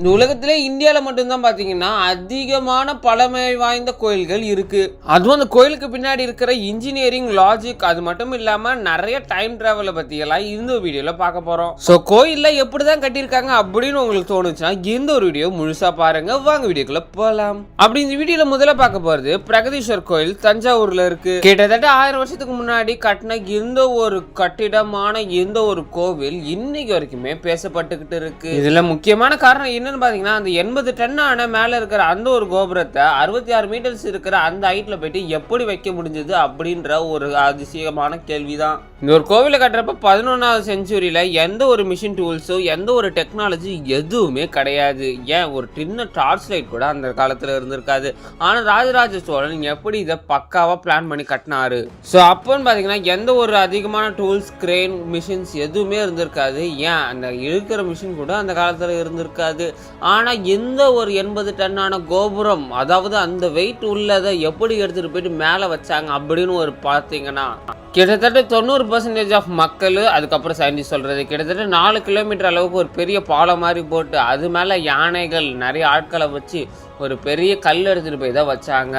இந்த உலகத்திலே இந்தியாவில் மட்டும்தான் பார்த்தீங்கன்னா அதிகமான பழமை வாய்ந்த கோயில்கள் இருக்கு. அதுவும் அந்த கோயிலுக்கு பின்னாடி இருக்கிற இன்ஜினியரிங் லாஜிக் அது மட்டும் இல்லாமல் நிறைய டைம் ட்ராவலை பற்றியெல்லாம் இந்த வீடியோவில் பார்க்க போகிறோம் ஸோ கோயிலில் எப்படி தான் கட்டியிருக்காங்க அப்படின்னு உங்களுக்கு தோணுச்சுன்னா இந்த ஒரு வீடியோ முழுசாக பாருங்க. வாங்க வீடியோக்குள்ள போகலாம் அப்படி இந்த வீடியோவில் முதல்ல பார்க்க போகிறது பிரகதீஸ்வர் கோயில் தஞ்சாவூரில் இருக்கு. கிட்டத்தட்ட ஆயிரம் வருஷத்துக்கு முன்னாடி கட்டின எந்த ஒரு கட்டிடமான எந்த ஒரு கோவில் இன்னைக்கு வரைக்குமே பேசப்பட்டுக்கிட்டு இருக்கு. இதுல முக்கியமான காரணம் என்ன என்னன்னு பார்த்தீங்கன்னா அந்த எண்பது டன்னான மேலே இருக்கிற அந்த ஒரு கோபுரத்தை அறுபத்தி ஆறு மீட்டர்ஸ் இருக்கிற அந்த ஹைட்டில் போயிட்டு எப்படி வைக்க முடிஞ்சது அப்படின்ற ஒரு அதிசயமான கேள்விதான். இந்த ஒரு கோவிலை கட்டுறப்ப பதினொன்றாவது செஞ்சுரியில் எந்த ஒரு மிஷின் டூல்ஸோ எந்த ஒரு டெக்னாலஜி எதுவுமே கிடையாது. ஏன்? ஒரு சின்ன டார்ச் லைட் கூட அந்த காலத்தில் இருந்திருக்காது. ஆனால் ராஜராஜ சோழன் எப்படி இதை பக்காவாக பிளான் பண்ணி கட்டினாரு? ஸோ அப்போன்னு பார்த்தீங்கன்னா எந்த ஒரு அதிகமான டூல்ஸ் கிரெயின் மிஷின்ஸ் எதுவுமே இருந்திருக்காது. ஏன்? அந்த இழுக்கிற மிஷின் கூட அந்த காலத்தில் இருந்திருக்காது. ஆனால் எந்த ஒரு எண்பது டன்னான கோபுரம் அதாவது அந்த வெயிட் உள்ளதை எப்படி எடுத்துகிட்டு போயிட்டு மேலே வச்சாங்க அப்படின்னு ஒரு பார்த்தீங்கன்னா கிட்டத்தட்ட தொண்ணூறு பர்சன்டேஜ் ஆஃப் மக்கள் அதுக்கப்புறம் சயின்டிஸ்ட் சொல்கிறது கிட்டத்தட்ட நாலு கிலோமீட்டர் அளவுக்கு ஒரு பெரிய பாலம் மாதிரி போட்டு அது மேலே யானைகள் நிறைய ஆட்களை வச்சு ஒரு பெரிய கல் எடுத்துகிட்டு போய் தான் வச்சாங்க.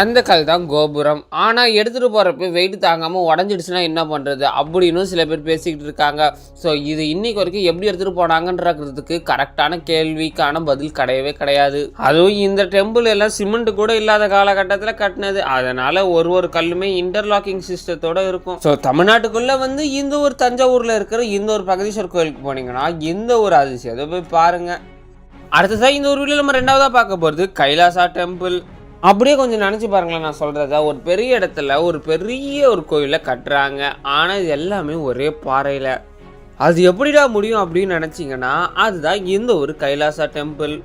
அந்த கல் தான் கோபுரம். ஆனால் எடுத்துகிட்டு போகிறப்ப வெயிட் தாங்காமல் உடஞ்சிடுச்சுன்னா என்ன பண்ணுறது அப்படின்னு சில பேர் பேசிக்கிட்டு இருக்காங்க. ஸோ இது இன்னைக்கு வரைக்கும் எப்படி எடுத்துகிட்டு போனாங்கன்றதுக்கு கரெக்டான கேள்விக்கான பதில் கிடையவே கிடையாது. அதுவும் இந்த டெம்பிள் எல்லாம் சிமெண்ட் கூட இல்லாத காலகட்டத்தில் கட்டினது. அதனால் ஒரு ஒரு கல்லுமே இன்டர்லாக்கிங் சிஸ்டத்தோடு இருக்கும். ஸோ தமிழ்நாட்டுக்குள்ளே வந்து இந்த ஒரு தஞ்சாவூரில் இருக்கிற இந்த ஒரு பகதீஸ்வர் கோயிலுக்கு போனீங்கன்னா இந்த ஒரு அதிசயம். அதை போய் பாருங்கள் அடுத்ததாக இந்த ஒரு வீடியோ நம்ம ரெண்டாவதாக பார்க்க போகிறது கைலாசா டெம்பிள் அப்படியே கொஞ்சம் நினச்சி பாருங்களேன் நான் சொல்கிறத ஒரு பெரிய இடத்துல ஒரு பெரிய ஒரு கோயிலை கட்டுறாங்க. ஆனால் இது எல்லாமே ஒரே பாறையில். அது எப்படிடா முடியும் அப்படின்னு நினச்சிங்கன்னா அதுதான் இந்த ஒரு கைலாசா டெம்பிள்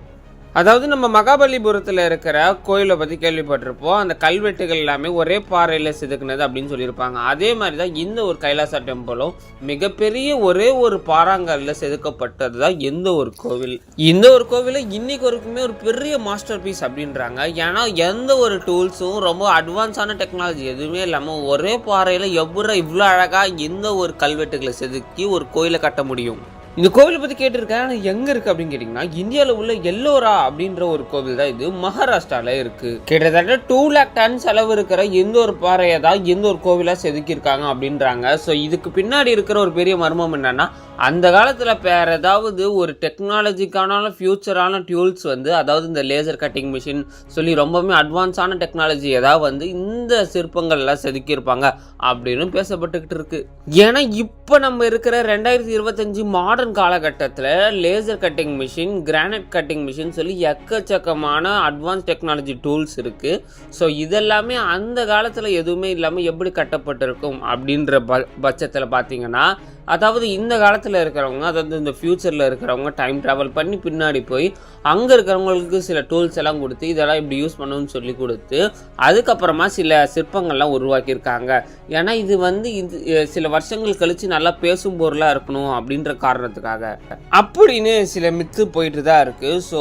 அதாவது நம்ம மகாபலிபுரத்தில் இருக்கிற கோயிலை பற்றி கேள்விப்பட்டிருப்போம். அந்த கல்வெட்டுகள் எல்லாமே ஒரே பாறையில் செதுக்குனது அப்படின்னு சொல்லியிருப்பாங்க. அதே மாதிரி தான் இந்த ஒரு கைலாசா டெம்பிளும் மிகப்பெரிய ஒரே ஒரு பாறாங்கல்ல செதுக்கப்பட்டது தான் எந்த ஒரு கோவில். இந்த ஒரு கோவிலை இன்னைக்கு வரைக்குமே ஒரு பெரிய மாஸ்டர் பீஸ் அப்படின்றாங்க. ஏன்னா எந்த ஒரு டூல்ஸும் ரொம்ப அட்வான்ஸான டெக்னாலஜி எதுவுமே இல்லாமல் ஒரே பாறையில் எவ்வளோ இவ்வளோ அழகாக எந்த ஒரு கல்வெட்டுகளை செதுக்கி ஒரு கோயிலை கட்ட முடியும். இந்த கோவிலை பற்றி கேட்டிருக்கேன். ஆனால் எங்கே இருக்குது அப்படின்னு கேட்டிங்கன்னா இந்தியாவில் உள்ள எல்லோரா அப்படின்ற ஒரு கோவில் தான் இது. மகாராஷ்டிராவில் இருக்குது கிட்டத்தட்ட டூ லேக் டன் செலவு இருக்கிற எந்த ஒரு பாறையை தான் எந்த ஒரு கோவிலாக செதுக்கியிருக்காங்க அப்படின்றாங்க. ஸோ இதுக்கு பின்னாடி இருக்கிற ஒரு பெரிய மர்மம் என்னென்னா அந்த காலத்தில் வேற ஏதாவது ஒரு டெக்னாலஜிக்கான ஃபியூச்சரான டியூல்ஸ் வந்து அதாவது இந்த லேசர் கட்டிங் மிஷின் சொல்லி ரொம்பவுமே அட்வான்ஸான டெக்னாலஜி ஏதாவது வந்து இந்த சிற்பங்கள்லாம் செதுக்கியிருப்பாங்க அப்படின்னு பேசப்பட்டுக்கிட்டு இருக்கு. ஏன்னா இப்போ நம்ம இருக்கிற ரெண்டாயிரத்தி இருபத்தஞ்சு மாடர்ன் காலகட்டத்தில் laser cutting machine granite cutting machine சொல்லி எக்கச்சக்கமான அட்வான்ஸ் டெக்னாலஜி டூல்ஸ் இருக்குது ஸோ இதெல்லாமே அந்த காலத்தில் எதுவுமே இல்லாமல் எப்படி கட்டப்பட்டிருக்கும் அப்படின்ற ப பட்சத்தில் பார்த்தீங்கன்னா அதாவது இந்த காலத்தில் இருக்கிறவங்க அதாவது இந்த ஃப்யூச்சரில் இருக்கிறவங்க டைம் ட்ராவல் பண்ணி பின்னாடி போய் அங்கே இருக்கிறவங்களுக்கு சில டூல்ஸ் எல்லாம் கொடுத்து இதெல்லாம் இப்படி யூஸ் பண்ணணும்னு சொல்லி கொடுத்து அதுக்கப்புறமா சில சிற்பங்கள்லாம் உருவாக்கியிருக்காங்க. ஏன்னா இது வந்து இது சில வருஷங்கள் கழித்து நல்லா பேசும் பொருளாக இருக்கணும் அப்படின்ற காரணத்தை காரணத்துக்காக அப்படின்னு சில மித்து போயிட்டு தான் இருக்குது ஸோ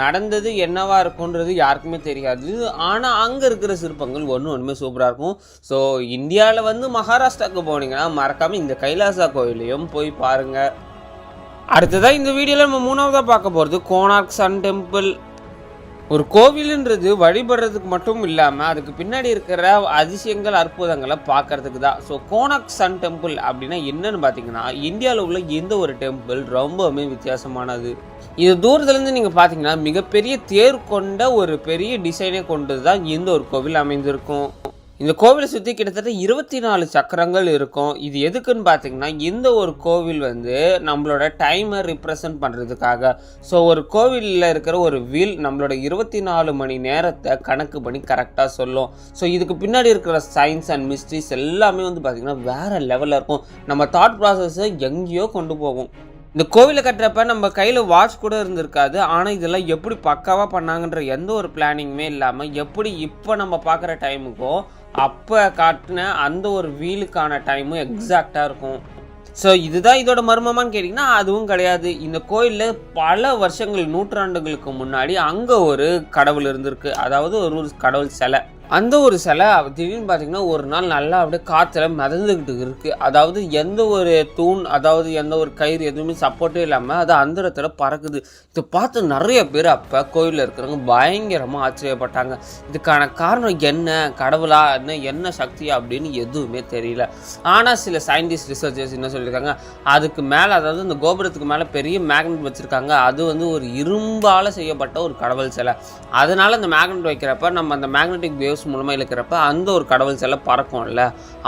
நடந்தது என்னவா இருக்குன்றது யாருக்குமே தெரியாது. ஆனால் அங்கே இருக்கிற சிற்பங்கள் ஒன்று ஒன்றுமே சூப்பராக இருக்கும். ஸோ இந்தியாவில் வந்து மகாராஷ்டிராவுக்கு போனீங்கன்னா மறக்காமல் இந்த கைலாசா கோயிலையும் போய் பாருங்க. அடுத்ததாக இந்த வீடியோவில் நம்ம மூணாவதாக பார்க்க போகிறது கோனார்க் சன் டெம்பிள் ஒரு கோவிலுன்றது வழிபடுறதுக்கு மட்டும் இல்லாமல் அதுக்கு பின்னாடி இருக்கிற அதிசயங்கள் அற்புதங்களை பார்க்கறதுக்கு தான். ஸோ கோனாக் சன் டெம்பிள் அப்படின்னா என்னன்னு பார்த்தீங்கன்னா இந்தியாவில் உள்ள எந்த ஒரு டெம்பிள் ரொம்பவுமே வித்தியாசமானது. இது தூரத்துலேருந்து நீங்கள் பார்த்தீங்கன்னா மிகப்பெரிய தேர் கொண்ட ஒரு பெரிய டிசைனை கொண்டது தான் இந்த ஒரு கோவில் அமைந்திருக்கும். இந்த கோவிலை சுற்றி கிட்டத்தட்ட இருபத்தி நாலு சக்கரங்கள் இருக்கும். இது எதுக்குன்னு பார்த்தீங்கன்னா இந்த ஒரு கோவில் வந்து நம்மளோட டைமை ரிப்ரசன்ட் பண்ணுறதுக்காக ஸோ ஒரு கோவிலில் இருக்கிற ஒரு வீல் நம்மளோட இருபத்தி நாலு மணி நேரத்தை கணக்கு பண்ணி கரெக்டாக சொல்லும். ஸோ இதுக்கு பின்னாடி இருக்கிற சயின்ஸ் அண்ட் மிஸ்ட்ரிஸ் எல்லாமே வந்து பார்த்திங்கன்னா வேறு லெவலில் இருக்கும். நம்ம தாட் ப்ராசஸை எங்கேயோ கொண்டு போகும். இந்த கோவிலை கட்டுறப்ப நம்ம கையில் வாட்ச் கூட இருந்திருக்காது. ஆனால் இதெல்லாம் எப்படி பக்காவாக பண்ணாங்கன்ற எந்த ஒரு பிளானிங்குமே இல்லாமல் எப்படி இப்போ நம்ம பார்க்குற டைமுக்கும் அப்போ காட்டின அந்த ஒரு வீலுக்கான டைமும் எக்ஸாக்டாக இருக்கும். ஸோ இதுதான் இதோட மர்மமான்னு கேட்டிங்கன்னா அதுவும் கிடையாது. இந்த கோயிலில் பல வருஷங்கள் நூற்றாண்டுகளுக்கு முன்னாடி அங்கே ஒரு கடவுள் இருந்திருக்கு. அதாவது ஒரு ஒரு கடவுள் சிலை. அந்த ஒரு சிலை திடீர்னு பார்த்தீங்கன்னா ஒரு நாள் நல்லா அப்படியே காற்றுல மிதந்துக்கிட்டு இருக்குது அதாவது எந்த ஒரு தூண் அதாவது எந்த ஒரு கயிறு எதுவுமே சப்போர்ட்டே இல்லாமல் அது அந்த இடத்துல பறக்குது. இதை பார்த்து நிறைய பேர் அப்போ கோயிலில் இருக்கிறவங்க பயங்கரமாக ஆச்சரியப்பட்டாங்க. இதுக்கான காரணம் என்ன? கடவுளா? என்ன என்ன சக்தியா அப்படின்னு எதுவுமே தெரியல. ஆனால் சில சயின்டிஸ்ட் ரிசர்ச்சர்ஸ் என்ன சொல்லியிருக்காங்க அதுக்கு மேலே அதாவது இந்த கோபுரத்துக்கு மேலே பெரிய மேக்னெட் வச்சுருக்காங்க. அது வந்து ஒரு இரும்பால் செய்யப்பட்ட ஒரு கடவுள் சிலை. அதனால் அந்த மேக்னெட் வைக்கிறப்ப நம்ம அந்த மேக்னெட்டிக் வேவ்ஸ் மூலமாக இழுக்கிறப்ப அந்த ஒரு கடவுள் சிலை பறக்கும்ல.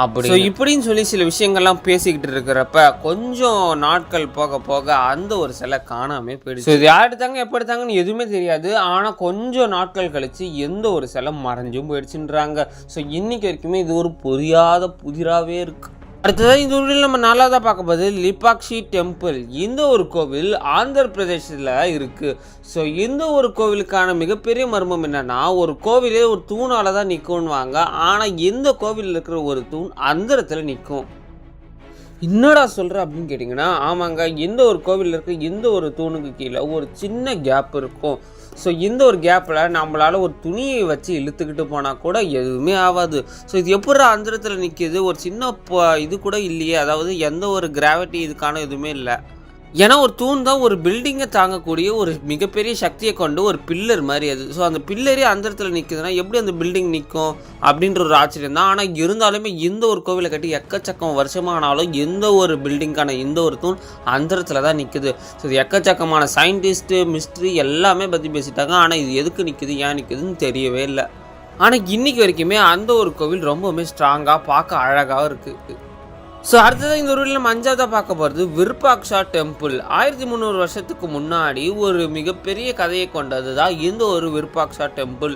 அப்படி ஸோ இப்படின்னு சொல்லி சில விஷயங்கள்லாம் பேசிக்கிட்டு இருக்கிறப்ப கொஞ்சம் நாட்கள் போக போக அந்த ஒரு சிலை காணாமே போயிடுச்சு. இது யார் எடுத்தாங்க எப்போ எடுத்தாங்கன்னு எதுவுமே தெரியாது. ஆனால் கொஞ்சம் நாட்கள் கழிச்சு எந்த ஒரு சிலை மறைஞ்சும் போயிடுச்சுன்றாங்க. ஸோ இன்னைக்கு வரைக்குமே இது ஒரு புரியாத புதிராகவே இருக்கு. அடுத்ததாக இந்த ஊரில் நம்ம நாலாவதாக பார்க்க போது லிபாக்ஷி டெம்பிள். இந்த ஒரு கோவில் ஆந்திர பிரதேசத்தில் இருக்குது ஸோ இந்த ஒரு கோவிலுக்கான மிகப்பெரிய மர்மம் என்னென்னா ஒரு கோவிலே ஒரு தூணால் தான் நிற்கும்வாங்க ஆனால் இந்த கோவிலில் இருக்கிற ஒரு தூண் அந்தரத்தில் நிற்கும் என்னடா சொல்கிற அப்படின்னு கேட்டிங்கன்னா ஆமாங்க எந்த ஒரு கோவிலில் இருக்க எந்த ஒரு தூணுக்கு கீழே ஒரு சின்ன கேப் இருக்கும். ஸோ இந்த ஒரு கேப்பில் நம்மளால் ஒரு துணியை வச்சு இழுத்துக்கிட்டு போனால் கூட எதுவுமே ஆகாது. ஸோ இது எப்படி அந்தரத்தில் நிற்கிது ஒரு சின்ன ப- இது கூட இல்லையே. அதாவது எந்த ஒரு கிராவிட்டி இதுக்கான எதுவுமே இல்லை. ஏன்னா ஒரு தூண் தான் ஒரு பில்டிங்கை தாங்கக்கூடிய ஒரு மிகப்பெரிய சக்தியை கொண்டு ஒரு பில்லர் மாதிரி அது. ஸோ அந்த பில்லரே அந்த இடத்துல நிற்குதுன்னா எப்படி அந்த பில்டிங் நிற்கும் அப்படின்ற ஒரு ஆச்சரியம் தான். ஆனால் இருந்தாலுமே இந்த ஒரு கோவிலை கட்டி எக்கச்சக்கம் வருஷமானாலும் எந்த ஒரு பில்டிங்கான இந்த ஒரு தூண் அந்த இடத்துல தான் நிற்குது ஸோ இது எக்கச்சக்கமான சயின்டிஸ்ட்டு மிஸ்ட்ரி எல்லாமே பற்றி பேசிட்டாங்க. ஆனால் இது எதுக்கு நிற்குது ஏன் நிற்குதுன்னு தெரியவே இல்லை. ஆனால் இன்றைக்கி வரைக்குமே அந்த ஒரு கோவில் ரொம்பவுமே ஸ்ட்ராங்காக பார்க்க அழகாக இருக்குது ஸோ அடுத்தது இந்த ஊரில் நம்ம அஞ்சாவதாக பார்க்க போகிறது விருப்பாக்ஷா டெம்பிள் ஆயிரத்தி முந்நூறு வருஷத்துக்கு முன்னாடி ஒரு மிகப்பெரிய கதையை கொண்டது தான் இந்த ஒரு விருப்பாக்ஷா டெம்பிள்